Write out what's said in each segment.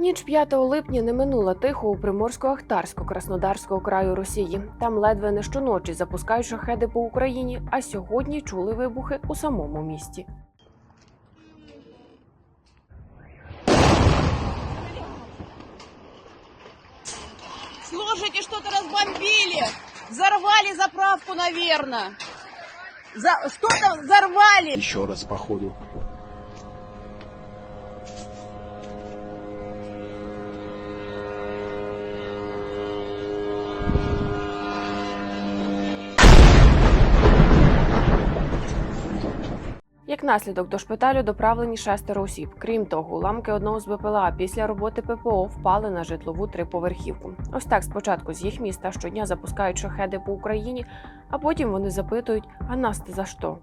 Ніч 5 липня не минула тихо у Приморсько-Ахтарсько-Краснодарського краю Росії. Там ледве не щоночі запускають шахеди по Україні, а сьогодні чули вибухи у самому місті. Слушайте, что-то разбомбили. Взорвали заправку, наверное. За... Что-то взорвали. Еще раз, походу. Як наслідок до шпиталю доправлені шестеро осіб. Крім того, уламки одного з БПЛА після роботи ППО впали на житлову триповерхівку. Ось так спочатку з їх міста щодня запускають шахеди по Україні, а потім вони запитують: а нас за що?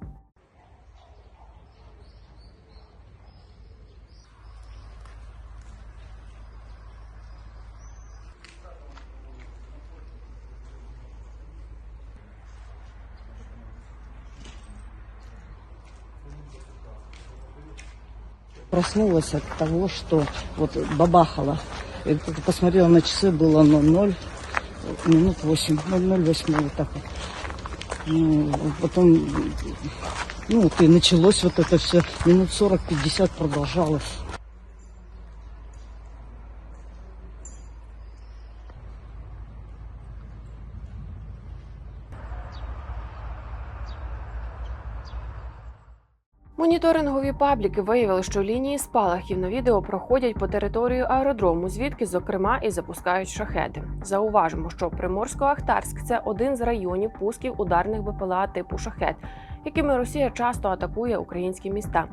Проснулась от того, что вот бабахало. И тут посмотрела на часы, было 00, минут 8, 008, вот так вот. Ну, потом, ну, вот и началось вот это все, минут 40-50 продолжалось. Моніторингові пабліки виявили, що лінії спалахів на відео проходять по території аеродрому, звідки, зокрема, і запускають шахеди. Зауважимо, що Приморсько-Ахтарськ це один з районів пусків ударних БПЛА типу шахет, якими Росія часто атакує українські міста.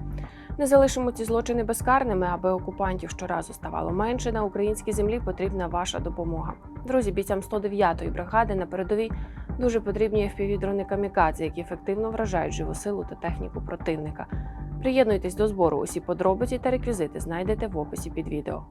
Не залишимо ці злочини безкарними, аби окупантів щоразу ставало менше. На українській землі потрібна ваша допомога. Друзі, бійцям 109-ї бригади на передовій дуже потрібні FPV-дрони камікадзе, які ефективно вражають живу силу та техніку противника. Приєднуйтесь до збору. Усі подробиці та реквізити знайдете в описі під відео.